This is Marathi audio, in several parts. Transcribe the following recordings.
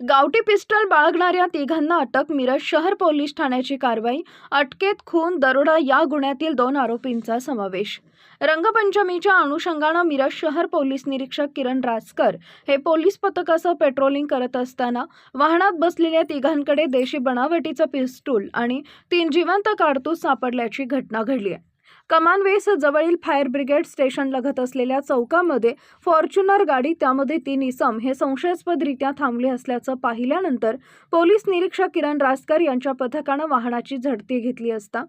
गावठी पिस्टल बाळगणाऱ्या तिघांना अटक मिरज शहर पोलीस ठाण्याची कारवाई अटकेत खून दरोडा या गुन्ह्यातील दोन आरोपींचा समावेश. रंगपंचमीच्या अनुषंगानं मिरज शहर पोलीस निरीक्षक किरण राजकर हे पोलीस पथकासह पेट्रोलिंग करत असताना वाहनात बसलेल्या तिघांकडे देशी बनावटीचं पिस्तूल आणि तीन जिवंत कारतूस सापडल्याची घटना घडली आहे. कमानवेस जवळील फायर ब्रिगेड स्टेशन लगत असलेल्या चौकामध्ये फॉर्च्युनर गाडी त्यामध्ये तीन इसम हे संशयास्पदरित्या थांबले असल्याचं पाहिल्यानंतर पोलीस निरीक्षक किरण रासकर यांच्या पथकानं वाहनाची झडती घेतली असता.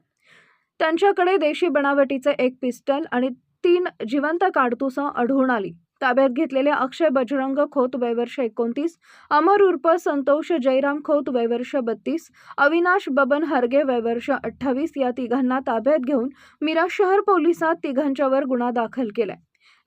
त्यांच्याकडे देशी बनावटीचे एक पिस्टल आणि तीन जिवंत काडतुसं आढळून आली. ताब्यात घेतलेले अक्षय बजरंग खोत वयवर्ष एकोणतीस अमर उर्फ संतोष जयराम खोत वयवर्ष बत्तीस अविनाश बबन हरगे वयवर्ष अठ्ठावीस या तिघांना ताब्यात घेऊन मिराज शहर पोलिसात तिघांच्यावर गुन्हा दाखल केलाय.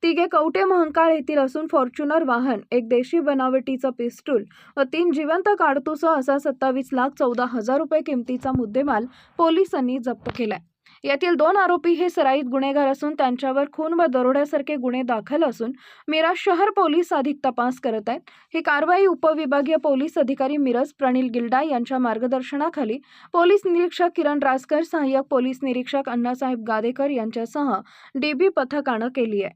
तिघे कवटे महंकाळ येथील असून फॉर्च्युनर वाहन एक देशी बनावटीचं पिस्टूल व तीन जिवंत काडतुसं असा सत्तावीस लाख चौदा हजार रुपये किमतीचा मुद्देमाल पोलिसांनी जप्त केलाय. यातील दोन आरोपी हे सराईत गुन्हेगार असून त्यांच्यावर खून व दरोड्यासारखे गुन्हे दाखल असून मिराज शहर पोलीस अधिक तपास करत आहेत. ही कारवाई उपविभागीय पोलीस अधिकारी मिरज प्रणिल गिल्डा यांच्या मार्गदर्शनाखाली पोलीस निरीक्षक किरण रासकर सहाय्यक पोलीस निरीक्षक अण्णासाहेब गादेकर यांच्यासह डीबी पथकानं केली आहे.